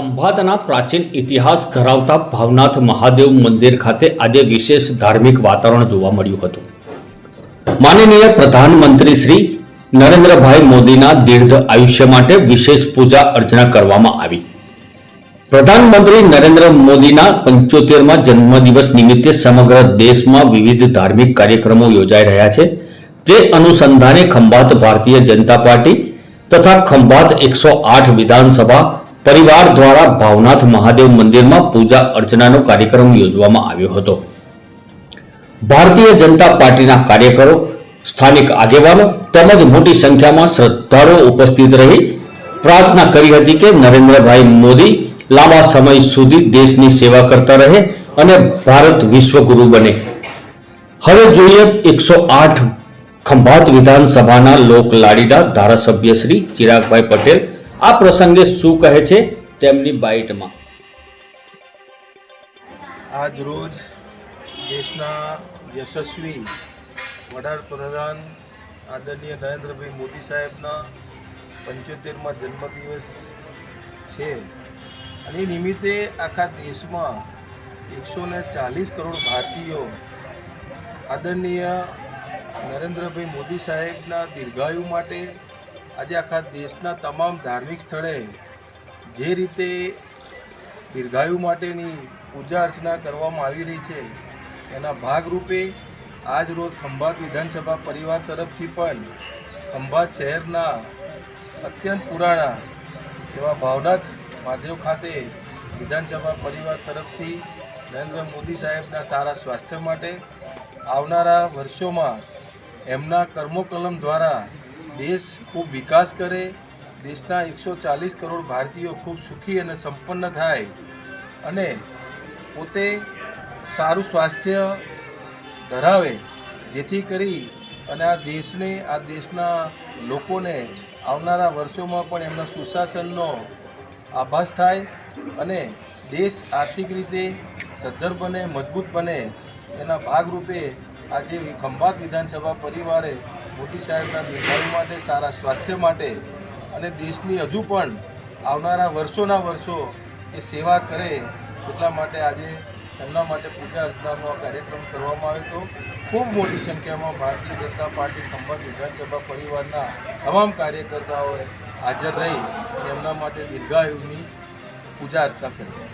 ખંભાતના પ્રાચીન ઇતિહાસ ધરાવતા ભાવનાથ મહાદેવ મંદિર ખાતે આજે વિશેષ ધાર્મિક વાતાવરણ જોવા મળ્યું હતું. માનનીય પ્રધાનમંત્રી શ્રી નરેન્દ્રભાઈ મોદીના દીર્ઘ આયુષ્ય માટે વિશેષ પૂજા અર્ચના કરવામાં આવી. પ્રધાનમંત્રી નરેન્દ્ર મોદીના પંચોતેરમાં જન્મદિવસ નિમિત્તે સમગ્ર દેશમાં વિવિધ ધાર્મિક કાર્યક્રમો યોજાઈ રહ્યા છે. તે અનુસંધાને ખંભાત ભારતીય જનતા પાર્ટી તથા ખંભાત એકસો આઠ વિધાનસભા પરિવાર દ્વારા ભાવનાથ મહાદેવ મંદિરમાં પૂજા અર્ચનાનો કાર્યક્રમ યોજવામાં આવ્યો હતો. ભારતીય જનતા પાર્ટીના કાર્યકરો, સ્થાનિક આગેવાનો તેમજ મોટી સંખ્યામાં શ્રદ્ધાળુઓ ઉપસ્થિત રહી પ્રાર્થના કરી હતી કે નરેન્દ્રભાઈ મોદી લાંબા સમય સુધી દેશની સેવા કરતા રહે અને ભારત વિશ્વગુરુ બને. હવે જોઈએ એકસો આઠ ખંભાત વિધાનસભાના લોક લાડીડા ધારાસભ્ય શ્રી ચિરાગભાઈ પટેલ આ પ્રસંગે શું કહે છે તેમની બાઇટમાં? આજ રોજ દેશના યશસ્વી વડાપ્રધાન આદરણીય નરેન્દ્રભાઈ મોદી સાહેબના પંચોતેરમાં જન્મદિવસ છે. અને નિમિત્તે આખા દેશમાં એકસો ને ચાલીસ કરોડ ભારતીયો આદરણીય નરેન્દ્રભાઈ મોદી સાહેબના દીર્ઘાયુ માટે આજે આખા દેશના તમામ ધાર્મિક સ્થળે જે રીતે દીર્ઘાયુ માટેની પૂજા અર્ચના કરવામાં આવી રહી છે, એના ભાગરૂપે આજ રોજ ખંભાત વિધાનસભા પરિવાર તરફથી પણ ખંભાત શહેરના અત્યંત પુરાણા એવા ભાવનાથ મહાદેવ ખાતે વિધાનસભા પરિવાર તરફથી નરેન્દ્ર મોદી સાહેબના સારા સ્વાસ્થ્ય માટે આવનારા વર્ષોમાં એમના કર્મોકલમ દ્વારા દેશ ખૂબ વિકાસ કરે, દેશના એકસો ચાલીસ કરોડ ભારતીયો ખૂબ સુખી અને સંપન્ન થાય અને પોતે સારું સ્વાસ્થ્ય ધરાવે, જેથી કરી અને આ દેશને, આ દેશના લોકોને આવનારા વર્ષોમાં પણ એમના સુશાસનનો આભાસ થાય અને દેશ આર્થિક રીતે સદ્ધર બને, મજબૂત બને. એના ભાગરૂપે આજે ખંભાત વિધાનસભા પરિવારે મોદી સાહેબના દીર્ઘાયુ માટે, સારા સ્વાસ્થ્ય માટે અને દેશની હજુ પણ આવનારા વર્ષોના વર્ષો એ સેવા કરે એટલા માટે આજે એમના માટે પૂજા અર્ચનાનો આ કાર્યક્રમ કરવામાં આવ્યો હતો. ખૂબ મોટી સંખ્યામાં ભારતીય જનતા પાર્ટી ખંભાત વિધાનસભા પરિવારના તમામ કાર્યકર્તાઓએ હાજર રહી એમના માટે દીર્ઘાયુની પૂજા અર્ચના કરી.